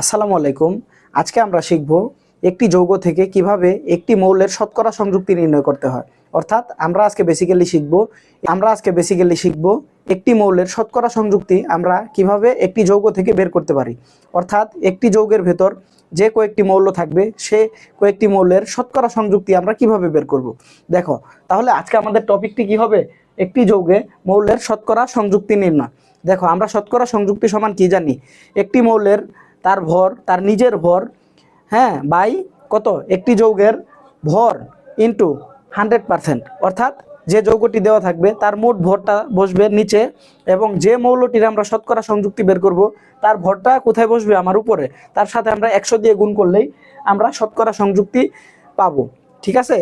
আসসালামু আলাইকুম। আজকে আমরা শিখব একটি যৌগ থেকে কীভাবে একটি মৌলের শতকরা সংযুক্তি নির্ণয় করতে হয়। অর্থাৎ আমরা আজকে বেসিক্যালি শিখব, আমরা আজকে বেসিক্যালি শিখব একটি মৌলের শতকরা সংযুক্তি আমরা কীভাবে একটি যৌগ থেকে বের করতে পারি। অর্থাৎ একটি যৌগের ভেতর যে কয়েকটি মৌল থাকবে, সে কয়েকটি মৌলের শতকরা সংযুক্তি আমরা কীভাবে বের করব। দেখো, তাহলে আজকে আমাদের টপিকটি কি হবে? একটি যৌগে মৌলের শতকরা সংযুক্তি নির্ণয়। দেখো, আমরা শতকরা সংযুক্তি সমান কি জানি? একটি মৌলের তার ভর, তার নিজের ভর হ্যাঁ বাই কত? একটি যৌগের ভর ইন্টু হান্ড্রেড পারসেন্ট অর্থাৎ যে যৌগটি দেওয়া থাকবে, তার মোট ভরটা বসবে নিচে এবং যে মৌলটির আমরা শতকরা সংযুক্তি বের করব, তার ভরটা কোথায় বসবে? আমার উপরে। তার সাথে আমরা একশো দিয়ে গুণ করলেই আমরা শতকরা সংযুক্তি পাবো। ঠিক আছে?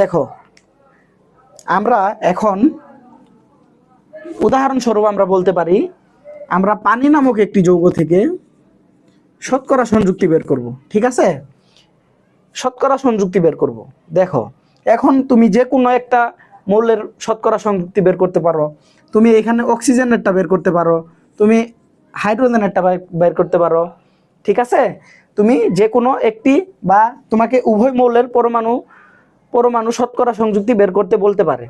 দেখো, আমরা এখন উদাহরণস্বরূপ আমরা বলতে পারি আমরা পানি নামক একটি যৌগ থেকে শতকরা সংযুক্তি বের করব, ঠিক আছে? শতকরা সংযুক্তি বের করব। দেখো, এখন তুমি যে কোনো একটা মৌলের শতকরা সংযুক্তি বের করতে পারো। তুমি এখানে অক্সিজেনেরটা বের করতে পারো। তুমি হাইড্রোজেনেরটা বের- করতে পারো, ঠিক আছে? তুমি যে কোনো একটি বা তোমাকে উভয় মৌলের পরমাণু পরমাণু শতকরা সংযুক্তি বের করতে বলতে পারে,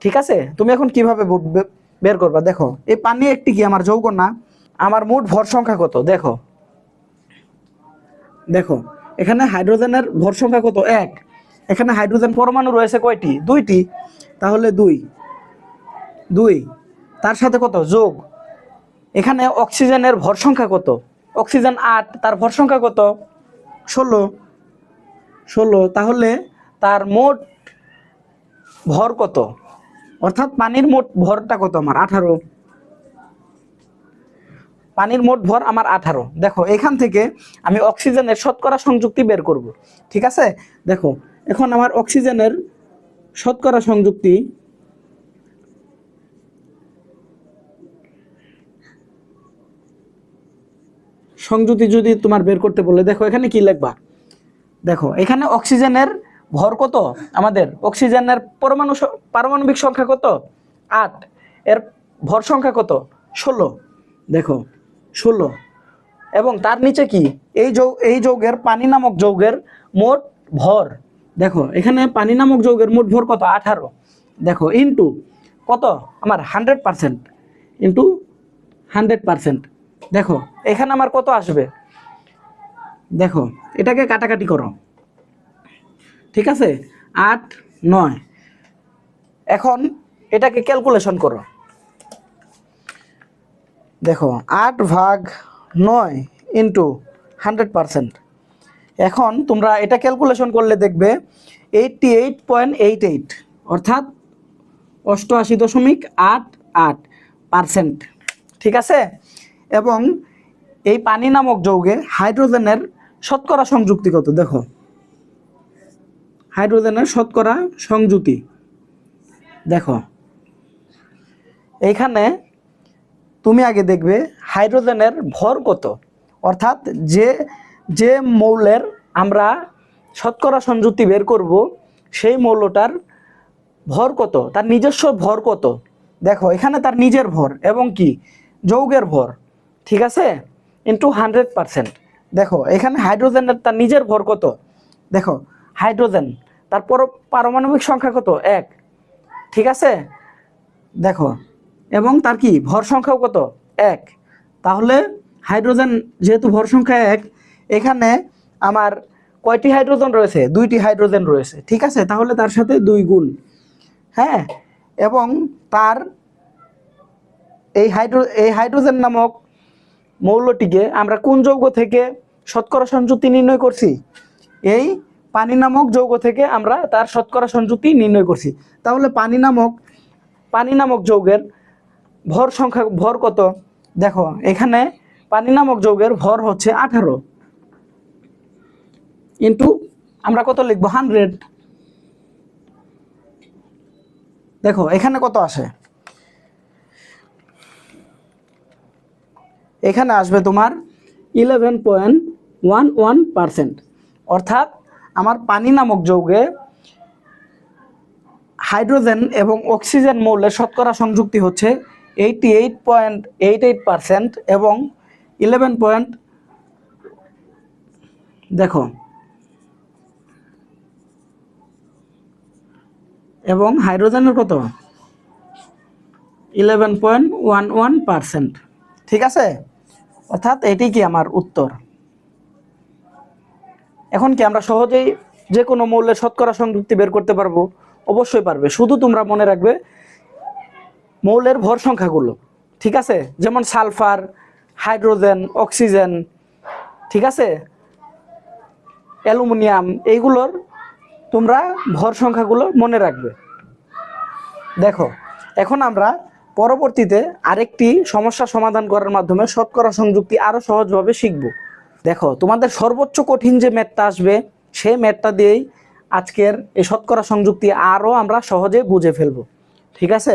ঠিক আছে? তুমি এখন কীভাবে বের করবা, দেখো। এই পানি একটি কি আমার যৌগ না? আমার মোট ভর সংখ্যা কত? দেখো। দেখো, এখানে হাইড্রোজেনের ভর সংখ্যা কত? এক। এখানে হাইড্রোজেন পরমাণু রয়েছে কয়টি? দুইটি। তাহলে দুই। দুই। তার সাথে কত? যোগ। এখানে অক্সিজেনের ভর সংখ্যা কত? অক্সিজেন আট, তার ভর সংখ্যা কত? ষোলো। ষোলো, তাহলে তার মোট ভর কত? অর্থাৎ পানির মোট ভরটা কত আমার? আঠারো। পানির মোট ভর আমার আঠারো। দেখো, এখান থেকে আমি অক্সিজেনের শতকরা সংযুক্তি বের করব। ঠিক আছে? দেখো, এখন আমার অক্সিজেনের শতকরা সংযুক্তি সংযুক্তি যদি তোমার বের করতে বলে, দেখো এখানে কি লিখবা? দেখো, এখানে অক্সিজেনের ভর কত? আমাদের অক্সিজেনের পরমাণু পারমাণবিক সংখ্যা কত? আট। এর ভর সংখ্যা কত? ষোলো। দেখো, ষোলো। এবং তার নিচে কি? এই যৌ এই যৌগের পানি নামক যৌগের মোট ভর। দেখো, এখানে পানি নামক যৌগের মোট ভর কত? আঠারো। দেখো ইন্টু কত? আমার hundred percent into hundred percent দেখো, এখানে আমার কত আসবে? দেখো, এটাকে কাটাকাটি করো। ঠিক আছে? আট, নয়। এখন এটাকে ক্যালকুলেশন করো। দেখো, আট ভাগ নয় ইন্টু হান্ড্রেড এখন তোমরা এটা ক্যালকুলেশন করলে দেখবে eighty eight point eight eight অর্থাৎ অষ্টআশি দশমিক আট আট পারসেন্ট ঠিক আছে? এবং এই পানি নামক যৌগে হাইড্রোজেনের শতকরা সংযুক্তি কত? দেখো হাইড্রোজেনের শতকরা সংযুতি। দেখো এইখানে তুমি আগে দেখবে হাইড্রোজেনের ভর কত। অর্থাৎ যে যে মৌলের আমরা শতকরা সংযুক্তি বের করব, সেই মৌলটার ভর কত? তার নিজস্ব ভর কত? দেখো, এখানে তার নিজের ভর এবং কি? যৌগের ভর। ঠিক আছে? ইন্টু হান্ড্রেড পারসেন্ট দেখো, এখানে হাইড্রোজেনের তার নিজের ভর কত? দেখো, হাইড্রোজেন তার পর- পারমাণবিক সংখ্যা কত? এক। ঠিক আছে? দেখো, এবং তার কি? ভর সংখ্যাও কত? এক। তাহলে হাইড্রোজেন যেহেতু ভর সংখ্যা এক, এখানে আমার কয়টি হাইড্রোজেন রয়েছে? দুইটি হাইড্রোজেন রয়েছে। ঠিক আছে? তাহলে তার সাথে দুই গুণ। হ্যাঁ? এবং তার এই হাইড্রো, এই হাইড্রোজেন নামক মৌলটিকে আমরা কোন যৌগ থেকে শতকরা সংযুক্তি নির্ণয় করছি? এই পানি নামক যৌগ থেকে আমরা তার শতকরা সংযুক্তি নির্ণয় করছি। তাহলে পানি নামক পানি নামক যৌগের ভর সংখ্যা, ভর কত? দেখো, এখানে পানি নামক যৌগের ভর হচ্ছে আঠারো। ইন্টু আমরা কত লিখব? হান্ড্রেড। দেখো, এখানে কত আসে? এখানে আসবে তোমার eleven point one one percent অর্থাৎ আমার পানি নামক যৌগে হাইড্রোজেন এবং অক্সিজেন মৌলের শতকরা সংযুক্তি হচ্ছে eighty eight point eight eight percent এবং ইলেভেন পয়েন্ট দেখো, এবং হাইড্রোজেনের কত? Eleven point one one percent ঠিক আছে? অর্থাৎ এটি কি আমার উত্তর? এখন কি আমরা সহজেই যে কোনো মৌলের শতকরা সংযুক্তি বের করতে পারব? অবশ্যই পারবে। শুধু তোমরা মনে রাখবে, মৌলের ভর সংখ্যাগুলো, ঠিক আছে? যেমন সালফার, হাইড্রোজেন, অক্সিজেন, ঠিক আছে? অ্যালুমিনিয়াম, এইগুলোর তোমরা ভর সংখ্যাগুলো মনে রাখবে। দেখো, এখন আমরা পরবর্তীতে আরেকটি সমস্যা সমাধান করার মাধ্যমে শতকরা সংযুক্তি আরও সহজভাবে শিখব। দেখো, তোমাদের সর্বোচ্চ কঠিন যে ম্যাথটা আসবে, সেই ম্যাথটা দিয়েই আজকের এই শতকরা সংযুক্তি আরও আমরা সহজে বুঝে ফেলব। ঠিক আছে?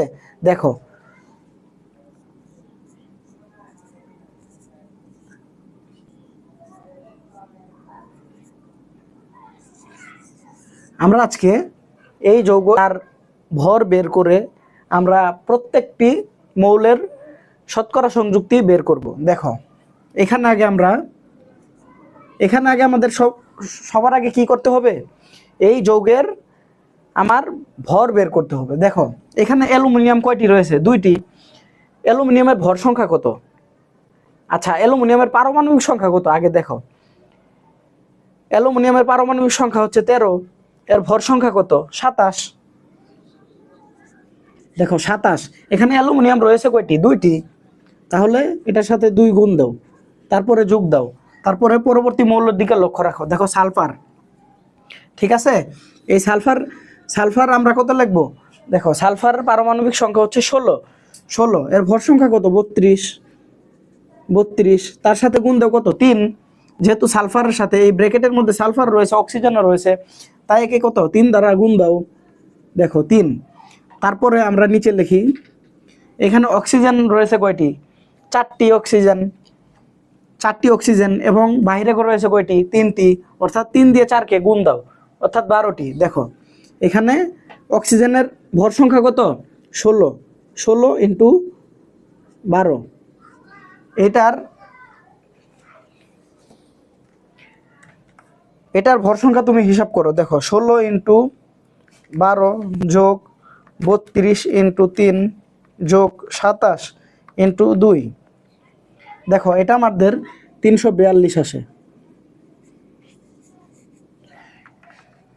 দেখো। আমরা আজকে এই যৌগ আর ভর বের করে আমরা প্রত্যেকটি মৌলের শতকরা সংযুক্তি বের করব। দেখো, এখানে আগে আমরা এখানে আগে আমাদের সব, সবার আগে কি করতে হবে? এই যৌগের আমার ভর বের করতে হবে। দেখো, এখানে অ্যালুমিনিয়াম কয়টি রয়েছে? দুইটি। অ্যালুমিনিয়ামের ভর সংখ্যা কত? আচ্ছা অ্যালুমিনিয়ামের পারমাণবিক সংখ্যা কত? আগে দেখো। অ্যালুমিনিয়ামের পারমাণবিক সংখ্যা হচ্ছে তেরো। এর ভর সংখ্যা কত? সাতাশ। দেখো, সাতাশ। এখানে অ্যালুমিনিয়াম রয়েছে কয়টি? দুইটি। তাহলে এটার সাথে দুই গুণ দাও। তারপরে যোগ দাও। তারপরে পরবর্তী মৌলের দিকে লক্ষ্য রাখো। দেখো সালফার। ঠিক আছে? এই সালফার সালফার আমরা কত লিখব? দেখো, সালফার পারমাণবিক সংখ্যা হচ্ছে ষোলো। ষোলো, এর ভর সংখ্যা কত? বত্রিশ। বত্রিশ, তার সাথে গুণ দাও কত? তিন। যেহেতু সালফারের সাথে এই ব্র্যাকেটের মধ্যে সালফার রয়েছে, অক্সিজেনও রয়েছে, তাই একে কত? তিন দ্বারা গুণ দাও। দেখো, তিন। তারপরে আমরা নিচে লিখি, এখানে অক্সিজেন রয়েছে কয়টি? চারটি অক্সিজেন। চারটি অক্সিজেন এবং বাইরে করে রয়েছে কয়টি? তিনটি। অর্থাৎ তিন দিয়ে চারকে গুণ দাও। অর্থাৎ বারোটি। দেখো, এখানে অক্সিজেনের ভর সংখ্যা কত? ষোলো। ষোলো ইন্টু বারো। এটার এটার ভর সংখ্যা তুমি হিসাব করো। দেখো, ষোলো ইন্টু বারো যোগ বত্রিশ ইন্টু তিন যোগ সাতাশ ইন্টু দুই। দেখো, এটা আমাদের তিনশো বিয়াল্লিশ আসে।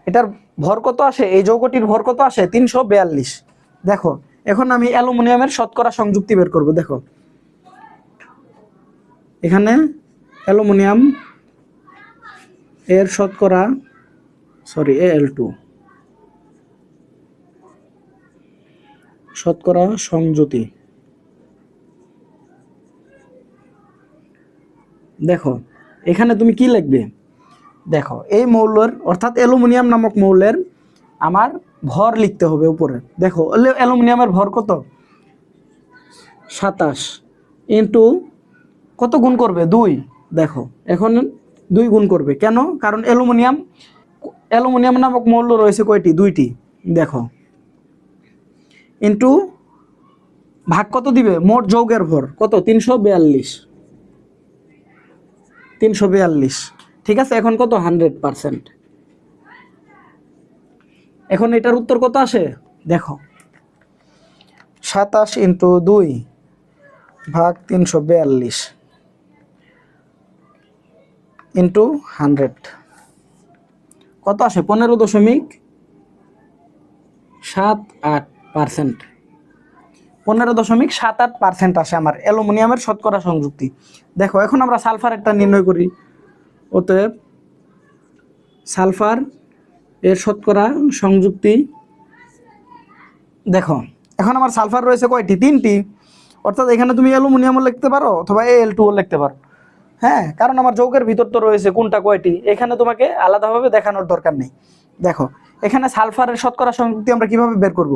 এটার ভর কত আসে? এই যৌগটির ভর কত আসে? তিনশো বিয়াল্লিশ। দেখো, এখন আমি অ্যালুমিনিয়ামের শতকরা সংযুক্তি বের করব, দেখো। এখানে অ্যালুমিনিয়াম এর শতকরা, সরি, এ এল টু। শতকরা সংযুতি। দেখো, এখানে তুমি কি লিখবে? দেখো, এই মৌলের, অর্থাৎ অ্যালুমিনিয়াম নামক মৌলের আমার ভর লিখতে হবে উপরে। দেখো, অ্যালু- অ্যালুমিনিয়ামের ভর কত? সাতাশ ইন্টু কত গুণ করবে? দুই। দেখো, এখন দুই গুণ করবে। কেন? কারণ অ্যালুমিনিয়াম অ্যালুমিনিয়াম নামক মৌল রয়েছে কয়টি? দুইটি। দেখো, ইন্টু ভাগ কত দিবে? মোট যৌগের ভর কত? তিনশো বিয়াল্লিশ। তিনশো বিয়াল্লিশ। ঠিক আছে, এখন কত? Hundred percent. এখন এটার উত্তর কত আসে? দেখো। সাতাশ ইন্টু দুই ভাগ তিনশো বিয়াল্লিশ ইন্টু হান্ড্রেড। কত আসে? পনেরো দশমিক সাত আট পার্সেন্ট। পনেরো দশমিক সাত আট পার্সেন্ট আসে আমার অ্যালুমিনিয়ামের শতকরা সংযুক্তি। দেখো, এখন আমরা সালফার একটা নির্ণয় করি। অতএব সালফার এর শতকরা সংযুক্তি, দেখো, এখন আমার সালফার রয়েছে কয়টি? তিনটি। অর্থাৎ এখানে তুমি অ্যালুমিনিয়ামও লিখতে পারো অথবা এল টুও লিখতে পারো। হ্যাঁ কারণ আমার যৌগের ভিতর তো রয়েছে কোনটা কয়টি? এখানে তোমাকে আলাদাভাবে দেখানোর দরকার নেই। দেখো, এখানে সালফারের শতকরা সংযুক্তি আমরা কীভাবে বের করব?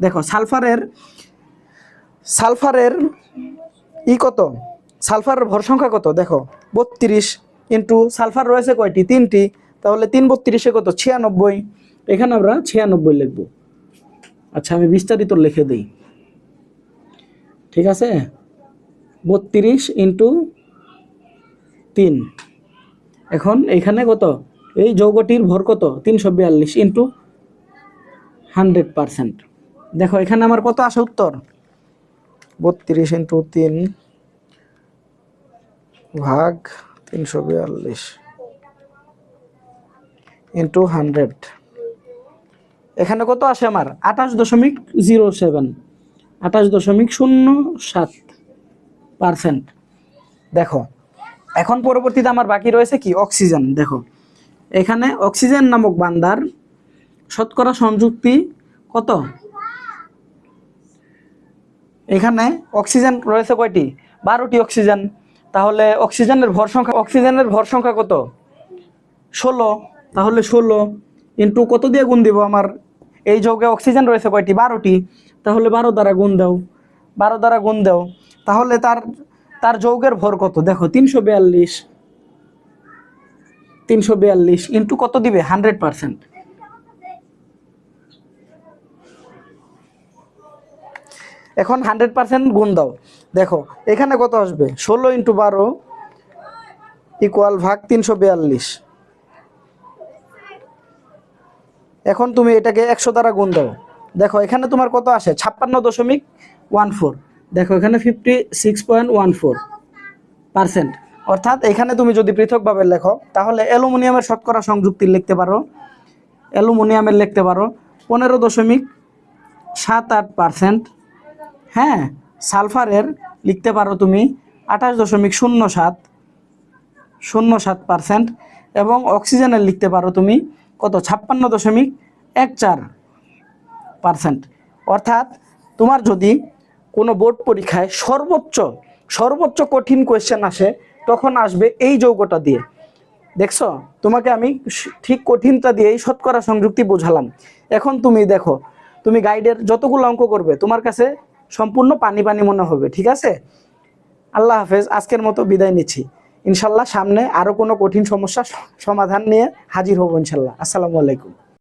দেখো, সালফারের সালফারের ই কত? সালফারের ভর সংখ্যা কত? দেখো, বত্রিশ ইন্টু সালফার রয়েছে কয়টি? তিনটি। তাহলে তিন বত্রিশে কত? ছিয়ানব্বই। এখানে আমরা ছিয়ানব্বই লিখব। আচ্ছা আমি বিস্তারিত লিখে দিই। ঠিক আছে? বত্রিশ ইন্টু তিন। এখন এইখানে কত? এই যৌগটির ভর কত? তিনশো বিয়াল্লিশ ইন্টু হান্ড্রেড পারসেন্ট। দেখো, এখানে আমার কত আসে উত্তর? বত্রিশ ইন্টু তিন ভাগ তিনশো বিয়াল্লিশ ইন্টু হান্ড্রেড। এখানে কত আসে আমার? আঠাশ দশমিক জিরো সেভেন। আঠাশ দশমিক শূন্য সাত পার্সেন্ট। দেখো, এখন পরবর্তীতে আমার বাকি রয়েছে কি? অক্সিজেন। দেখো, এখানে অক্সিজেন নামক বান্দার শতকরা সংযুক্তি কত? এখানে অক্সিজেন রয়েছে কয়টি? বারোটি অক্সিজেন। তাহলে অক্সিজেনের ভর সংখ্যা অক্সিজেনের ভর সংখ্যা কত? ষোলো। তাহলে ষোলো ইন্টু কত দিয়ে গুণ দিব আমার? এই যৌগে অক্সিজেন রয়েছে কয়টি? বারোটি। তাহলে বারো দ্বারা গুণ দাও। বারো দ্বারা গুণ দাও। তাহলে তার তার যৌগের ভর কত? দেখো, তিনশো বিয়াল্লিশ। তিনশো বিয়াল্লিশ ইন্টু কত দিবে? Hundred percent. এখন হান্ড্রেড পার্সেন্ট গুণ দাও। দেখো, এখানে কত আসবে? ষোলো ইন্টু বারো ইকুয়াল ভাগ তিনশো বিয়াল্লিশ। এখন তুমি এটাকে একশো দ্বারা গুণ দাও। দেখো, এখানে তোমার কত আসে? ছাপ্পান্ন দশমিক ওয়ান ফোর। দেখো, এখানে fifty six point one four percent অর্থাৎ এখানে তুমি যদি পৃথকভাবে লেখো, তাহলে অ্যালুমিনিয়ামের শতকরা সংযুক্তি লিখতে পারো। অ্যালুমিনিয়ামের লিখতে পারো। পনেরো দশমিক সাত আট পার্সেন্ট হ্যাঁ সালফারের লিখতে পারো তুমি আঠাশ দশমিক শূন্য সাত শূন্য সাত পার্সেন্ট এবং অক্সিজেনের লিখতে পারো তুমি কত? ছাপ্পান্ন দশমিক এক চার পার্সেন্ট। অর্থাৎ তোমার যদি কোনো বোর্ড পরীক্ষায় সর্বোচ্চ সর্বোচ্চ কঠিন কোয়েশ্চেন আসে, তখন আসবে এই যৌগটা দিয়ে। দেখছ? তোমাকে আমি ঠিক কঠিনটা দিয়েই শতকরা সংযুক্তি বোঝালাম। এখন তুমি দেখো, তুমি গাইডের যতগুলো অঙ্ক করবে, তোমার কাছে সম্পূর্ণ পানি পানি মনে হবে, ঠিক আছে? আল্লাহ হাফেজ, আজকের মতো বিদায় নিচ্ছি। ইনশাল্লাহ সামনে আরও কোনো কঠিন সমস্যা সমাধান নিয়ে হাজির হব ইনশাল্লাহ। আসসালামু আলাইকুম।